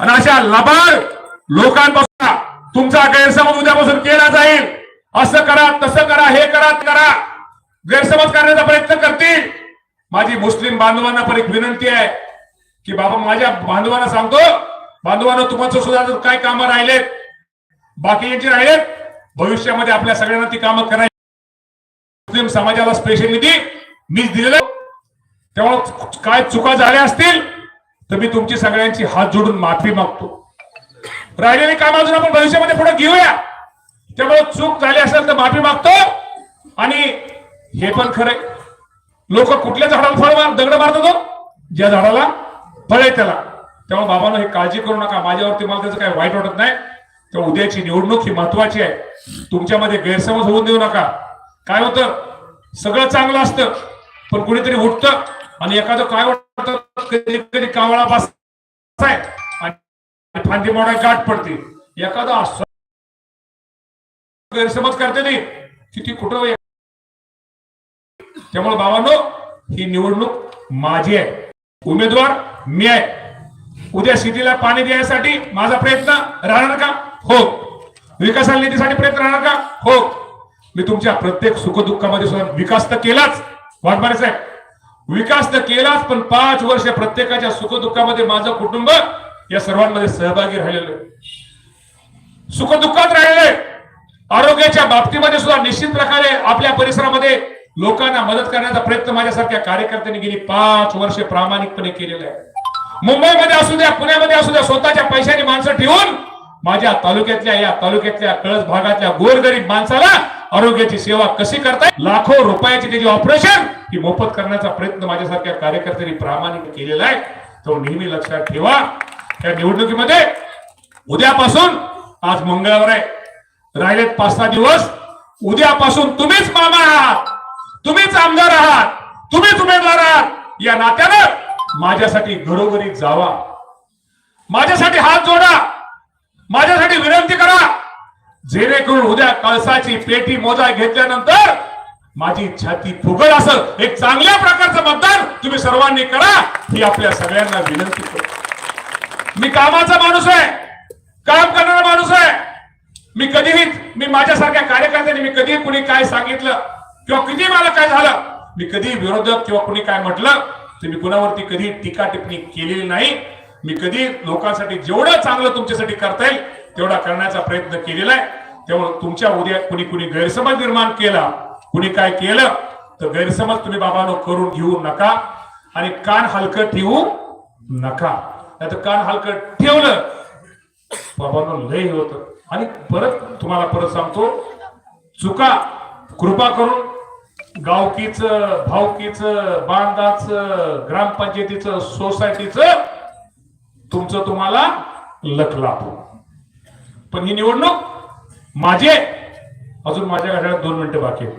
लबाड लोकांपासून तुमचा गैरसमज उद्यापासून केला जाईल. असं करा तसं करा हे करा करा. गैरसमज करण्याचा प्रयत्न करतील. माझी मुस्लिम बांधवांना पण एक विनंती आहे की बाबा माझ्या बांधवांना सांगतो बांधवांना तुमचं सुद्धा जर काय कामं राहिलेत? बाकीचे राहिलेत? भविष्यामध्ये आपल्या सगळ्यांना ती कामं करायची. मुस्लिम समाजाला स्पेशल निधी मीच दिलेलं. त्यामुळे काय चुका झाल्या असतील? तर मी तुमची सगळ्यांची हात जोडून माफी मागतो. राहिलेली काम अजून आपण भविष्यामध्ये पुढे घेऊया. त्यामुळे चूक झाली असेल तर माफी मागतो. आणि हे पण खरंय. लोक कुठल्या झाडाला फळ मार दगड मारतो हो? तो ज्या झाडाला फळ आहे त्याला. त्यामुळे बाबांना हे काळजी करू नका. माझ्यावरती मला त्याचं काही वाईट वाटत नाही. तर उद्याची निवडणूक ही महत्वाची आहे. तुमच्यामध्ये गैरसमज होऊन देऊ नका. काय होतं? सगळं चांगलं असतं. पण कुणीतरी उठतं आणि एखादं काय वाटतं कधी कधी कावळा पास आणि फांदी मोडा गाठ पडते. एखादं असं गैरसमज करते नाही किती कुठं त्यामुळे बाबांनो ही निवडणूक माझी आहे. उमेदवार मी आहे. उद्या शेतीला पाणी देण्यासाठी माझा प्रयत्न राहणार का? हो. विकासाला निधीसाठी प्रयत्न राहणार का? हो. मी तुमच्या प्रत्येक सुखदुःखामध्ये सुद्धा विकास तर केलाच. वाटमारे साहेब विकास तर केलाच पण पाच वर्ष प्रत्येकाच्या सुखदुःखामध्ये माझं कुटुंब या सर्वांमध्ये सहभागी राहिलेलं आहे. सुखदुःखात राहिलेलं आरोग्याच्या बाबतीमध्ये सुद्धा निश्चित प्रकारे आपल्या परिसरामध्ये लोकांना मदत करण्याचा प्रयत्न माझ्यासारख्या कार्यकर्त्यांनी गेली पाच वर्ष प्रामाणिकपणे केलेले आहे. मुंबईमध्ये असू द्या पुण्यामध्ये असू द्या स्वतःच्या पैशाने माणसं ठेवून माझ्या तालुक्यातल्या या तालुक्यातल्या कळस भागातल्या गोरगरीब माणसाला आरोग्याची सेवा कशी करताय? लाखो रुपयाची त्याची ऑपरेशन ही मोफत करण्याचा प्रयत्न माझ्यासारख्या कार्यकर्त्यांनी प्रामाणिक केलेला आहे. तो नेहमी लक्षात ठेवा. या निवडणुकीमध्ये उद्यापासून आज मंगळवार आहे. राहिलेत पाच सहा दिवस. उद्यापासून तुम्हीच मामा आहात. तुम्हीच आमदार आहात. तुम्हीच उमेदवार आहात. या नात्यानं माझ्यासाठी घरोघरी जावा. माझ्यासाठी हात जोडा. माझ्यासाठी विनंती करा. जेणेकरून उद्या कळसाची पेटी मोजा घेतल्यानंतर माझी छाती फुगल असं एक चांगल्या प्रकारचं मतदान तुम्ही सर्वांनी करा ही आपल्या सगळ्यांना विनंती करतो. मी कामाचा माणूस आहे. काम करणारा माणूस आहे. मी कधीही मी माझ्यासारख्या कार्यकर्त्यांनी मी कधीही कुणी काय सांगितलं किंवा किती मला काय झालं मी कधी विरोधक किंवा कुणी काय म्हटलं तर मी कुणावरती कधी टीका टिप्पणी केलेली नाही. मी कधी लोकांसाठी जेवढं चांगलं तुमच्यासाठी करता येईल तेवढा करण्याचा प्रयत्न केलेला आहे. तेव्हा तुमच्या उद्या कुणी कुणी गैरसमज निर्माण केला कुणी काय केलं तर गैरसमज तुम्ही बाबांनो करून घेऊ नका आणि कान हलकं ठेवू नका. नाही तर कान हलकं ठेवलं बाबांनो लय होत. आणि परत तुम्हाला परत सांगतो चुका कृपा करून गावकीच भावकीच बांधाच ग्रामपंचायतीचं सोसायटीचं तुमचं तुम्हाला लख लाभ पण ही निवडणूक माझे अजून माझ्या घड्याळात दोन मिनिटं बाकी आहेत.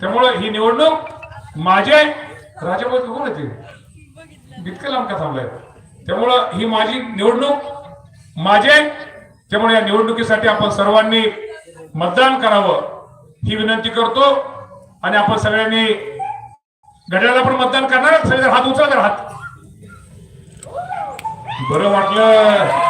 त्यामुळे ही निवडणूक माझी आहे कोण येते इतकं लांब का थांबलाय? त्यामुळं ही माझी निवडणूक माझी आहे त्यामुळे या निवडणुकीसाठी आपण सर्वांनी मतदान करावं ही विनंती करतो. आणि आपण सगळ्यांनी घड्याला पण मतदान करणार सगळे हात उचला तर हात. बरं वाटलं.